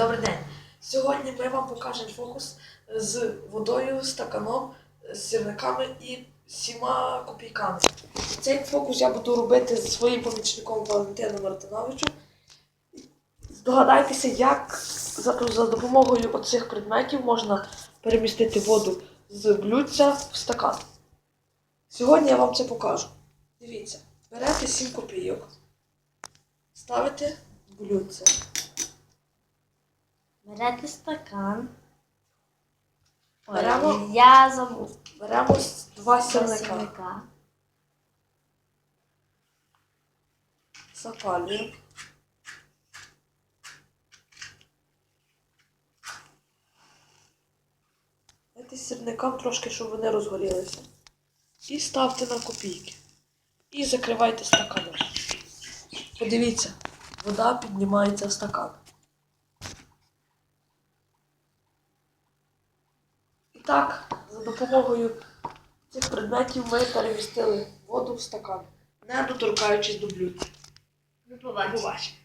добрий день. Сьогодні ми вам покажемо фокус з водою, стаканом, з і всіма копійками. Цей фокус я буду робити зі своїм помічником Валентином Мартиновичем. Здогадайтеся, як за, за допомогою оцих предметів можна перемістити воду з блюдця в стакан. Сьогодні я вам це покажу. Дивіться, берете 7 копійок, ставите блюдце. Берете стакан. Ой, Беремо- я забув. Беремо с- два сірника, Сірника. запалюємо. Дайте сірникам трошки, щоб вони розгорілися. І ставте на копійки. І закривайте стаканом. Подивіться, вода піднімається в стакан. Так, за допомогою цих предметів ми перемістили воду в стакан, не доторкаючись до блюдця. Не. Побачимо.